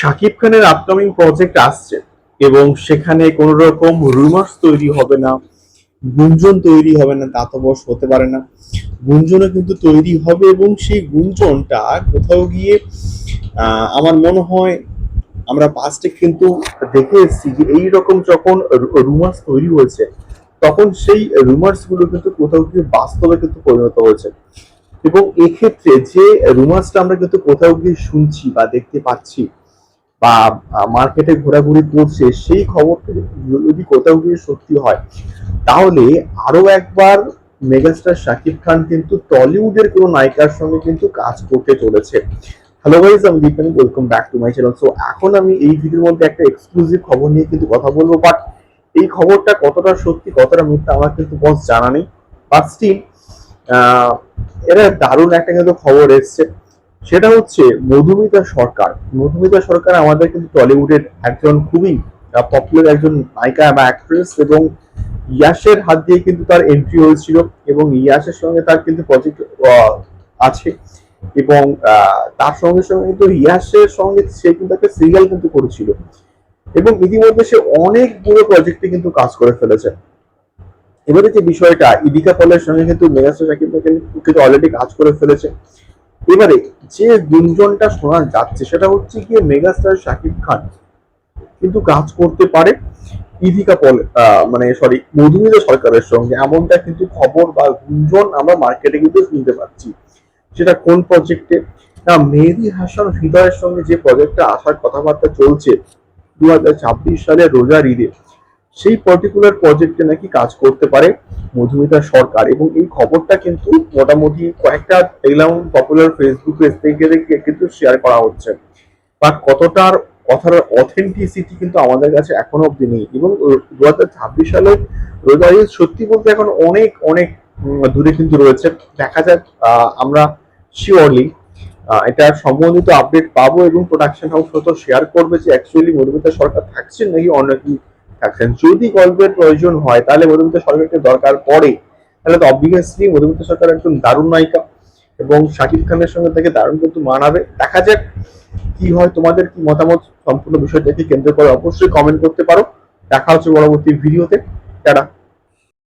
শাকিব খানের upcoming project আসছে এবং সেখানে কোনো রকম রুমার্স তৈরি হবে না, গুঞ্জন তৈরি হবে না, তা তো বস হতে পারে না। গুঞ্জনও কিন্তু তৈরি হবে এবং সেই গুঞ্জনটা কোথাও গিয়ে আমার মনে হয় আমরা পাস্টে কিন্তু দেখে এসেছি যে এইরকম যখন রুমার্স তৈরি হয়েছে, তখন সেই রুমার্সগুলো কিন্তু কোথাও গিয়ে বাস্তবে কিন্তু পরিণত হয়েছে। এবং এক্ষেত্রে যে রুমার্সটা আমরা কিন্তু কোথাও গিয়ে শুনছি বা দেখতে পাচ্ছি বা মার্কেটে ঘোরাঘুরি করছে, সেই খবরটা যদি কোথাও গিয়ে সত্যি হয়, তাহলে আরও একবার মেগাস্টার শাকিব খান কিন্তু টলিউডের কোনো নায়িকার সঙ্গে কিন্তু কাজ করতে চলেছে। হ্যালো গাইজ আমি Dipani welcome back to my channel so এখন আমি এই ভিডিওর মধ্যে একটা এক্সক্লুসিভ খবর নিয়ে কিন্তু কথা বলব বাট এই খবরটা কতটা সত্যি, কতটা মিথ্যা আমার কিন্তু বস জানা নেই। বাট স্টিল এটা দারুণ একটা কিন্তু খবর এসছে। সেটা হচ্ছে মধুমিতা সরকার। মধুমিতা সরকার আমাদের কিন্তু টলিউডের একজন খুবই পপুলার একজন নায়িকা বা অ্যাক্ট্রেস এবং ইয়াসের হাত দিয়ে কিন্তু তার এন্ট্রি হয়েছিল এবং ইয়াসের সঙ্গে তার কিন্তু প্রজেক্ট আছে এবং তার সঙ্গে সঙ্গে কিন্তু ইয়াসের সঙ্গে সে কিন্তু একটা সিরিয়াল কিন্তু করেছিল এবং ইতিমধ্যে সে অনেকগুলো প্রজেক্টে কিন্তু কাজ করে ফেলেছে। এবারে যে বিষয়টা, ইদিকা পলের সঙ্গে কিন্তু মেগাস্টার সাকিব কিন্তু অলরেডি কাজ করে ফেলেছে। এবারে যে গুঞ্জনটা শোনা যাচ্ছে, সেটা হচ্ছে গিয়ে মেগাস্টার শাকিব খান। কিন্তু কাজ করতে পারে ইদিকা পল মানে সরি মধুমিতা সরকারের সঙ্গে। এমনটা কিন্তু খবর বা গুঞ্জন আমরা মার্কেটে কিন্তু শুনতে পাচ্ছি। সেটা কোন প্রজেক্টে না, মেহেদি হাসান হৃদয়ের সঙ্গে যে প্রজেক্টটা আসার কথাবার্তা চলছে দু হাজার ছাব্বিশ সালে রোজার ঈদে। সেই পার্টিকুলার প্রজেক্টে নাকি কাজ করতে পারে মধুমিতা সরকার এবং এই খবরটা কিন্তু মোটামুটি কয়েকটা দেখলাম পপুলার ফেসবুক পেজ থেকে কিন্তু শেয়ার করা হচ্ছে। বাট কতটার কথার অথেন্টিসিটি কিন্তু আমাদের কাছে এখনও অব্দি নেই এবং দু হাজার ছাব্বিশ সালে রোজার ঈদ সত্যি বলতে এখন অনেক অনেক দূরে কিন্তু রয়েছে। দেখা যাক আমরা শিওরলি এটা সম্বন্ধিত আপডেট পাবো এবং প্রোডাকশন হাউস হয়তো শেয়ার করবে যে অ্যাকচুয়ালি মধুমিতা সরকার থাকছেন নাকি অন্য থাকছেন। যদি গল্পের প্রয়োজন হয়, তাহলে মধুমিতা সরকারকে দরকার পড়ে। তাহলে তো অবভিয়াসলি মধুমিতা সরকার একজন দারুণ নায়িকা এবং শাকিব খানের সঙ্গে তাকে দারুণ কিন্তু মানাবে। দেখা যাক কি হয়, তোমাদের কি মতামত? সম্পূর্ণ বিষয়টাকে কেন্দ্র করে অবশ্যই কমেন্ট করতে পারো। দেখা হচ্ছে পরবর্তী ভিডিওতে টাটা।